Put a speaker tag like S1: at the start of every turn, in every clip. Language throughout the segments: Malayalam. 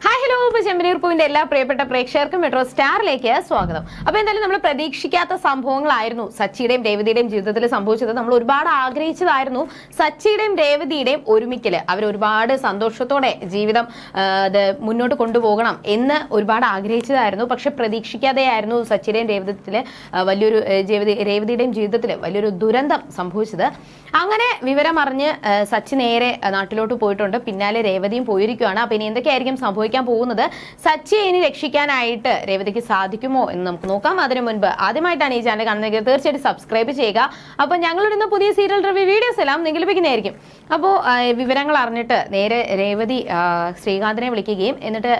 S1: Hi, ഹലോ ഇപ്പൊ ചെമ്പനീർ പൂവിന്റെ എല്ലാ പ്രിയപ്പെട്ട പ്രേക്ഷകർക്കും മെട്രോ സ്റ്റാറിലേക്ക് സ്വാഗതം. അപ്പൊ എന്തായാലും നമ്മൾ പ്രതീക്ഷിക്കാത്ത സംഭവങ്ങളായിരുന്നു സച്ചിയുടെയും രേവതിയുടെയും ജീവിതത്തിൽ സംഭവിച്ചത്. നമ്മൾ ഒരുപാട് ആഗ്രഹിച്ചതായിരുന്നു സച്ചിയുടെയും രേവതിയുടെയും ഒരുമിക്കൽ. അവർ ഒരുപാട് സന്തോഷത്തോടെ ജീവിതം മുന്നോട്ട് കൊണ്ടുപോകണം എന്ന് ഒരുപാട് ആഗ്രഹിച്ചതായിരുന്നു. പക്ഷെ പ്രതീക്ഷിക്കാതെയായിരുന്നു സച്ചിയുടെയും രേവതത്തിൽ വലിയൊരു രേവതിയുടെയും ജീവിതത്തിൽ വലിയൊരു ദുരന്തം സംഭവിച്ചത്. അങ്ങനെ വിവരമറിഞ്ഞ് സച്ചി നേരെ നാട്ടിലോട്ട് പോയിട്ടുണ്ട്. പിന്നാലെ രേവതിയും പോയിരിക്കുകയാണ്. അപ്പൊ ഇനി എന്തൊക്കെയായിരിക്കും സംഭവിക്കാൻ പോകുന്നത് സച്ചിയെ ഇനി രക്ഷിക്കാനായിട്ട് രേവതിക്ക് സാധിക്കുമോ എന്ന് നമുക്ക് നോക്കാം. അതിനു മുൻപ് ആദ്യമായിട്ടാണ് ഈ ചാനൽ കാണുന്നതെങ്കിൽ തീർച്ചയായിട്ടും സബ്സ്ക്രൈബ് ചെയ്യുക. അപ്പൊ ഞങ്ങളിടുന്ന പുതിയ സീരിയൽ റിവ്യൂ വീഡിയോസ് എല്ലാം നിങ്ങൾ ലഭിക്കുന്നതായിരിക്കും അപ്പോൾ വിവരങ്ങൾ അറിഞ്ഞിട്ട് നേരെ രേവതി ശ്രീകാന്തിനെ വിളിക്കുകയും എന്നിട്ട്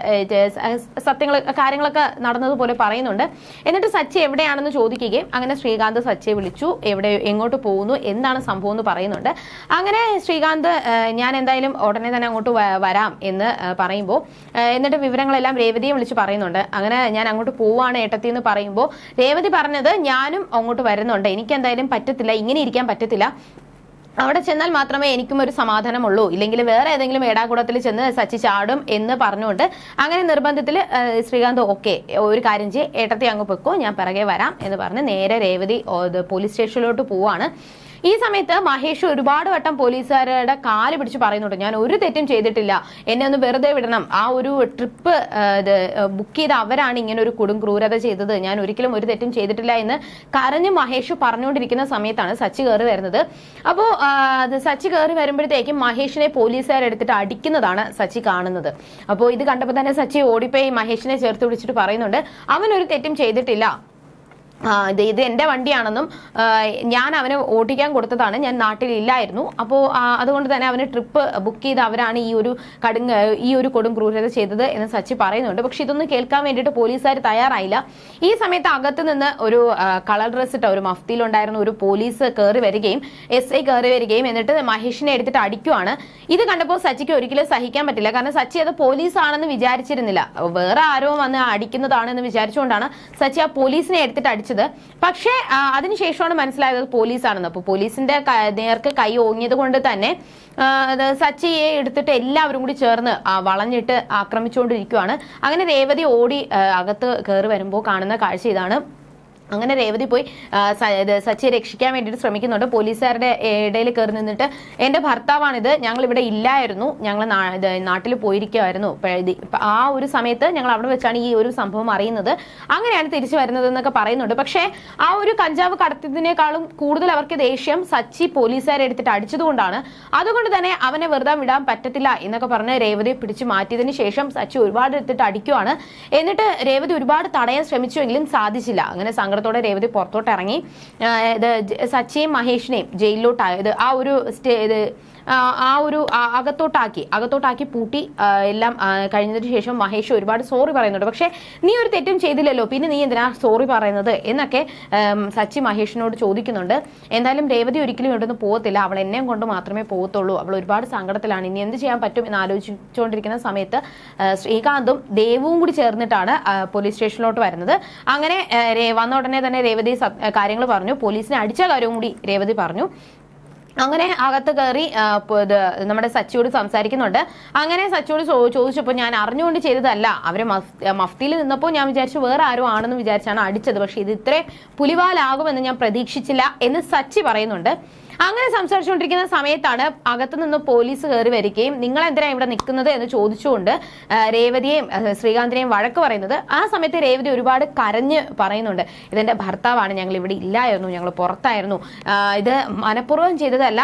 S1: സത്യങ്ങൾ കാര്യങ്ങളൊക്കെ നടന്നതുപോലെ പറയുന്നുണ്ട്. എന്നിട്ട് സച്ചി എവിടെയാണെന്ന് ചോദിക്കുകയും അങ്ങനെ ശ്രീകാന്ത് സച്ചിയെ വിളിച്ചു എവിടെ എങ്ങോട്ട് പോകുന്നു എന്താണ് സംഭവം എന്ന് പറയുന്നുണ്ട്. അങ്ങനെ ശ്രീകാന്ത് ഞാൻ എന്തായാലും ഉടനെ തന്നെ അങ്ങോട്ട് വരാം എന്ന് പറയുമ്പോൾ എന്നിട്ട് വിവരങ്ങളെല്ലാം രേവതിയെ വിളിച്ച് പറയുന്നുണ്ട്. അങ്ങനെ ഞാൻ അങ്ങോട്ട് പോവാണ് ഏട്ടത്തി എന്ന് പറയുമ്പോൾ രേവതി പറഞ്ഞത് ഞാനും അങ്ങോട്ട് വരുന്നുണ്ട്. എനിക്ക് എന്തായാലും പറ്റത്തില്ല ഇങ്ങനെ ഇരിക്കാൻ പറ്റത്തില്ല. അവിടെ ചെന്നാൽ മാത്രമേ എനിക്കും ഒരു സമാധാനമുള്ളൂ. ഇല്ലെങ്കിൽ വേറെ ഏതെങ്കിലും ഏടാകൂടത്തിൽ ചെന്ന് സച്ചി ചാടും എന്ന് പറഞ്ഞുകൊണ്ട് അങ്ങനെ നിർബന്ധത്തിൽ ശ്രീകാന്ത് ഓക്കെ ഒരു കാര്യം ചെയ്യേ ഏട്ടത്തി അങ്ങ് പൊക്കോ ഞാൻ പിറകെ വരാം എന്ന് പറഞ്ഞ് നേരെ രേവതി പോലീസ് സ്റ്റേഷനിലോട്ട് പോവാണ്. ഈ സമയത്ത് മഹേഷ് ഒരുപാട് വട്ടം പോലീസുകാരുടെ കാൽ പിടിച്ച് പറയുന്നുണ്ട്. ഞാൻ ഒരു തെറ്റും ചെയ്തിട്ടില്ല. എന്നെ ഒന്ന് വെറുതെ വിടണം. ആ ഒരു ട്രിപ്പ് ബുക്ക് ചെയ്ത അവരാണ് ഇങ്ങനെ ഒരു കൊടും ക്രൂരത ചെയ്തത്. ഞാൻ ഒരിക്കലും ഒരു തെറ്റും ചെയ്തിട്ടില്ല എന്ന് കരഞ്ഞ് മഹേഷ് പറഞ്ഞുകൊണ്ടിരിക്കുന്ന സമയത്താണ് സച്ചി കയറി വരുന്നത്. അപ്പോൾ സച്ചി കയറി വരുമ്പോഴത്തേക്കും മഹേഷിനെ പോലീസുകാരെടുത്തിട്ട് അടിക്കുന്നതാണ് സച്ചി കാണുന്നത്. അപ്പോൾ ഇത് കണ്ടപ്പോൾ തന്നെ സച്ചി ഓടിപ്പോയി മഹേഷിനെ ചേർത്ത് പിടിച്ചിട്ട് പറയുന്നുണ്ട്. അവൻ ഒരു തെറ്റും ചെയ്തിട്ടില്ല. ഇത് ഇത് എന്റെ വണ്ടിയാണെന്നും ഞാൻ അവന് ഓടിക്കാൻ കൊടുത്തതാണ്. ഞാൻ നാട്ടിലില്ലായിരുന്നു അപ്പോൾ അതുകൊണ്ട് തന്നെ അവന് ട്രിപ്പ് ബുക്ക് ചെയ്ത് അവരാണ് ഈ ഒരു കടുങ്ങ ഈ ഒരു കൊടും ക്രൂരത ചെയ്തത് എന്ന് സച്ചി പറയുന്നുണ്ട്. പക്ഷെ ഇതൊന്നും കേൾക്കാൻ വേണ്ടിയിട്ട് പോലീസുകാർ തയ്യാറായില്ല. ഈ സമയത്ത് അകത്ത് നിന്ന് ഒരു കളർ ഡ്രസ് ഇട്ട ഒരു മഫ്തിയിലുണ്ടായിരുന്ന ഒരു പോലീസ് കയറി വരികയും എസ് ഐ കയറി വരികയും എന്നിട്ട് മഹേഷിനെ എടുത്തിട്ട് അടിക്കുവാണ്. ഇത് കണ്ടപ്പോൾ സച്ചിക്ക് ഒരിക്കലും സഹിക്കാൻ പറ്റില്ല. കാരണം സച്ചി അത് പോലീസ് ആണെന്ന് വിചാരിച്ചിരുന്നില്ല. വേറെ ആരോ വന്ന് അടിക്കുന്നതാണെന്ന് വിചാരിച്ചുകൊണ്ടാണ് സച്ചി ആ പോലീസിനെ എടുത്തിട്ട് അടിച്ചത് പക്ഷേ അതിനുശേഷമാണ് മനസ്സിലായത് പോലീസാണെന്ന്. അപ്പോൾ പോലീസിന്റെ നേർക്ക് കൈ ഓങ്ങിയത് കൊണ്ട് തന്നെ സച്ചിയെ എടുത്തിട്ട് എല്ലാവരും കൂടി ചേർന്ന് വളഞ്ഞിട്ട് ആക്രമിച്ചുകൊണ്ടിരിക്കുകയാണ് അങ്ങനെ രേവതി ഓടി അകത്ത് കയറി വരുമ്പോൾ കാണുന്ന കാഴ്ച ഇതാണ്. അങ്ങനെ രേവതി പോയി സച്ചിയെ രക്ഷിക്കാൻ വേണ്ടിയിട്ട് ശ്രമിക്കുന്നുണ്ട്. പോലീസുകാരുടെ ഇടയിൽ കയറി നിന്നിട്ട് എന്റെ ഭർത്താവാണിത് ഞങ്ങൾ ഇവിടെ ഇല്ലായിരുന്നു ഞങ്ങൾ നാട്ടിൽ പോയിരിക്കുമായിരുന്നു ആ ഒരു സമയത്ത് ഞങ്ങൾ അവിടെ വെച്ചാണ് ഈ ഒരു സംഭവം അറിയുന്നത്. അങ്ങനെയാണ് തിരിച്ചു വരുന്നത് എന്നൊക്കെ പറയുന്നുണ്ട്. പക്ഷേ ആ ഒരു കഞ്ചാവ് കടത്തിയതിനേക്കാളും കൂടുതൽ അവർക്ക് ദേഷ്യം സച്ചി പോലീസുകാരെ എടുത്തിട്ട് അടിച്ചതുകൊണ്ടാണ്. അതുകൊണ്ട് തന്നെ അവനെ വെറുതെ വിടാൻ പറ്റത്തില്ല എന്നൊക്കെ പറഞ്ഞ് രേവതിയെ പിടിച്ചു മാറ്റിയതിന് ശേഷം സച്ചി ഒരുപാട് എടുത്തിട്ട് അടിക്കുവാണ്. എന്നിട്ട് രേവതി ഒരുപാട് തടയാൻ ശ്രമിച്ചുവെങ്കിലും സാധിച്ചില്ല. അങ്ങനെ സങ്കടത്തോടെ രേവതി പുറത്തോട്ട് ഇറങ്ങി ഇത് സച്ചിയും മഹേഷിനെയും ജയിലിലോട്ട് ആ ഒരു സ്റ്റേ ഇത് ആ, ഒരു അകത്തോട്ടാക്കി അകത്തോട്ടാക്കി പൂട്ടി എല്ലാം കഴിഞ്ഞതിന് ശേഷം മഹേഷ് ഒരുപാട് സോറി പറയുന്നുണ്ട്. പക്ഷേ നീ ഒരു തെറ്റും ചെയ്തില്ലല്ലോ. പിന്നെ നീ എന്തിനാ സോറി പറയുന്നത്? എന്നൊക്കെ സച്ചി മഹേഷിനോട് ചോദിക്കുന്നുണ്ട്. എന്തായാലും രേവതി ഒരിക്കലും ഇവിടുന്ന് പോകത്തില്ല. അവൾ എന്നെയും കൊണ്ട് മാത്രമേ പോകത്തുള്ളൂ. അവൾ ഒരുപാട് സങ്കടത്തിലാണ്. ഇനി എന്ത് ചെയ്യാൻ പറ്റും എന്ന് ആലോചിച്ചുകൊണ്ടിരിക്കുന്ന സമയത്ത് ശ്രീകാന്തും ദേവും കൂടി ചേർന്നിട്ടാണ് പോലീസ് സ്റ്റേഷനിലോട്ട് വരുന്നത്. അങ്ങനെ വന്ന ഉടനെ തന്നെ രേവതി കാര്യങ്ങൾ പറഞ്ഞു. പോലീസിനെ അടിച്ച കാര്യവും കൂടി രേവതി പറഞ്ഞു. അങ്ങനെ അകത്ത് കയറി നമ്മുടെ സച്ചിയോട് സംസാരിക്കുന്നുണ്ട്. അങ്ങനെ സച്ചിയോട് ചോദിച്ചപ്പോൾ ഞാൻ അറിഞ്ഞുകൊണ്ട് ചെയ്തതല്ല. അവരെ മഫ്- മഫ്തിയിൽ നിന്നപ്പോൾ ഞാൻ വിചാരിച്ചു വേറെ ആരോ ആണെന്ന് വിചാരിച്ചാണ് അടിച്ചത്. പക്ഷേ ഇത് ഇത്രയും പുലിവാലാകുമെന്ന് ഞാൻ പ്രതീക്ഷിച്ചില്ല എന്ന് സച്ചി പറയുന്നുണ്ട്. അങ്ങനെ സംസാരിച്ചുകൊണ്ടിരിക്കുന്ന സമയത്താണ് അകത്തുനിന്ന് പോലീസ് കയറി വരികയും നിങ്ങൾ എന്തിനാണ് ഇവിടെ നിൽക്കുന്നത് എന്ന് ചോദിച്ചുകൊണ്ട് രേവതിയെയും ശ്രീകാന്തിനെയും വഴക്ക് പറയുന്നത്. ആ സമയത്ത് രേവതി ഒരുപാട് കരഞ്ഞ് പറയുന്നുണ്ട്. ഇതെന്റെ ഭർത്താവാണ് ഞങ്ങൾ ഇവിടെ ഇല്ലായിരുന്നു ഞങ്ങൾ പുറത്തായിരുന്നു. ഇത് മനഃപൂർവം ചെയ്തതല്ല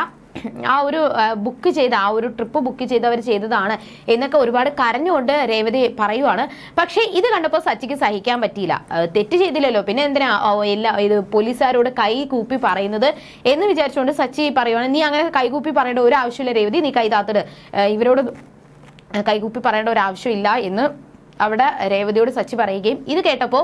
S1: ആ ഒരു ബുക്ക് ചെയ്ത ആ ഒരു ട്രിപ്പ് ബുക്ക് ചെയ്തവർ ചെയ്തതാണ് എന്നൊക്കെ ഒരുപാട് കരഞ്ഞുകൊണ്ട് രേവതി പറയുവാണ്. പക്ഷേ ഇത് കണ്ടപ്പോൾ സച്ചിക്ക് സഹിക്കാൻ പറ്റിയില്ല. തെറ്റ് ചെയ്തില്ലല്ലോ. പിന്നെ എന്തിനാ എല്ലാ ഇത് പോലീസുകാരോട് കൈ കൂപ്പി പറയുന്നത് എന്ന് വിചാരിച്ചുകൊണ്ട് സച്ചി പറയുവാണ്. നീ അങ്ങനെ കൈ കൂപ്പി പറയേണ്ട ഒരു ആവശ്യമില്ല രേവതി. നീ കൈ താത്തിട്. ഇവരോട് കൈകൂപ്പി പറയേണ്ട ഒരു ആവശ്യമില്ല എന്ന് അവിടെ രേവതിയോട് സച്ചി പറയുകയും ഇത് കേട്ടപ്പോൾ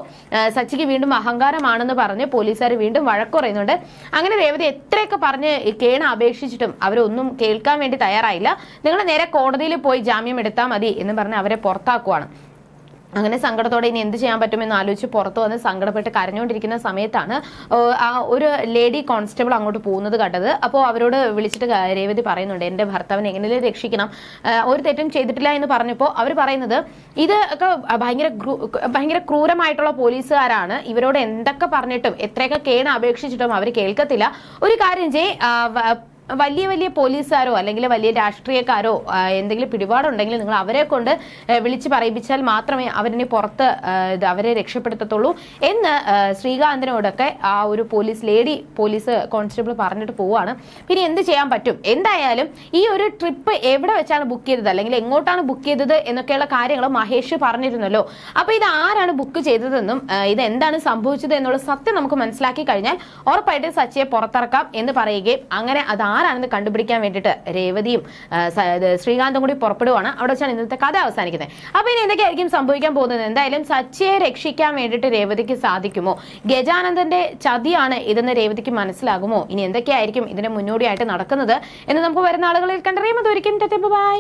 S1: സച്ചിക്ക് വീണ്ടും അഹങ്കാരമാണെന്ന് പറഞ്ഞ് പോലീസുകാർ വീണ്ടും വഴക്ക് പറയുന്നുണ്ട്. അങ്ങനെ രേവതി എത്രയൊക്കെ പറഞ്ഞ് കേണ അപേക്ഷിച്ചിട്ടും അവരൊന്നും കേൾക്കാൻ വേണ്ടി തയ്യാറായില്ല. നിങ്ങൾ നേരെ കോടതിയിൽ പോയി ജാമ്യം എടുത്താൽ മതി എന്ന് പറഞ്ഞ് അവരെ പുറത്താക്കുവാണ്. അങ്ങനെ സങ്കടത്തോടെ ഇനി എന്ത് ചെയ്യാൻ പറ്റുമെന്ന് ആലോചിച്ച് പുറത്തു വന്ന് സങ്കടപ്പെട്ട് കരഞ്ഞുകൊണ്ടിരിക്കുന്ന സമയത്താണ് ആ ഒരു ലേഡി കോൺസ്റ്റബിൾ അങ്ങോട്ട് പോകുന്നത് കണ്ടത്. അപ്പോൾ അവരോട് വിളിച്ചിട്ട് രേവതി പറയുന്നുണ്ട് എന്റെ ഭർത്താവിനെ എങ്ങനെയും രക്ഷിക്കണം. ഒരു തെറ്റും ചെയ്തിട്ടില്ല എന്ന് പറഞ്ഞപ്പോൾ അവർ പറയുന്നത് ഇത് ഒക്കെ ഭയങ്കര ഭയങ്കര ക്രൂരമായിട്ടുള്ള പോലീസുകാരാണ്. ഇവരോട് എന്തൊക്കെ പറഞ്ഞിട്ടും എത്രയൊക്കെ കേണ അപേക്ഷിച്ചിട്ടും അവർ കേൾക്കത്തില്ല. ഒരു കാര്യം ചെയ് വലിയ വലിയ പോലീസുകാരോ അല്ലെങ്കിൽ വലിയ രാഷ്ട്രീയക്കാരോ എന്തെങ്കിലും പിടിപാടുണ്ടെങ്കിൽ നിങ്ങൾ അവരെ കൊണ്ട് വിളിച്ച് പറയിപ്പിച്ചാൽ മാത്രമേ അവരിനെ പുറത്ത് ഇത് അവരെ രക്ഷപ്പെടുത്തത്തുള്ളൂ എന്ന് ശ്രീകാന്തിനോടൊക്കെ ആ ഒരു പോലീസ് ലേഡി പോലീസ് കോൺസ്റ്റബിൾ പറഞ്ഞിട്ട് പോവാണ് പിന്നെ എന്ത് ചെയ്യാൻ പറ്റും? എന്തായാലും ഈ ഒരു ട്രിപ്പ് എവിടെ വെച്ചാണ് ബുക്ക് ചെയ്തത്? അല്ലെങ്കിൽ എങ്ങോട്ടാണ് ബുക്ക് ചെയ്തത്? എന്നൊക്കെയുള്ള കാര്യങ്ങൾ മഹേഷ് പറഞ്ഞിരുന്നല്ലോ. അപ്പൊ ഇത് ആരാണ് ബുക്ക് ചെയ്തതെന്നും ഇത് എന്താണ് സംഭവിച്ചത് എന്നുള്ള സത്യം നമുക്ക് മനസ്സിലാക്കി കഴിഞ്ഞാൽ ഉറപ്പായിട്ടും സച്ചിയെ പുറത്തിറക്കാം എന്ന് പറയുകയും അങ്ങനെ അത് ആരാണെന്ന് കണ്ടുപിടിക്കാൻ വേണ്ടിയിട്ട് രേവതിയും ശ്രീകാന്തും കൂടി പുറപ്പെടുവാണ്. അവിടെ വെച്ചാണ് ഇന്നത്തെ കഥ അവസാനിക്കുന്നത്. അപ്പൊ ഇനി എന്തൊക്കെയായിരിക്കും സംഭവിക്കാൻ പോകുന്നത്? എന്തായാലും സച്ചിയെ രക്ഷിക്കാൻ വേണ്ടിയിട്ട് രേവതിക്ക് സാധിക്കുമോ? ഗജാനന്ദന്റെ ചതിയാണ് ഇതെന്ന് രേവതിക്ക് മനസ്സിലാകുമോ? ഇനി എന്തൊക്കെയായിരിക്കും ഇതിന് മുന്നോടിയായിട്ട് നടക്കുന്നത്? എന്ന് നമുക്ക് വരുന്ന ആളുകളിൽ കണ്ടറിയുമ്പോൾ ഒരിക്കലും ബൈ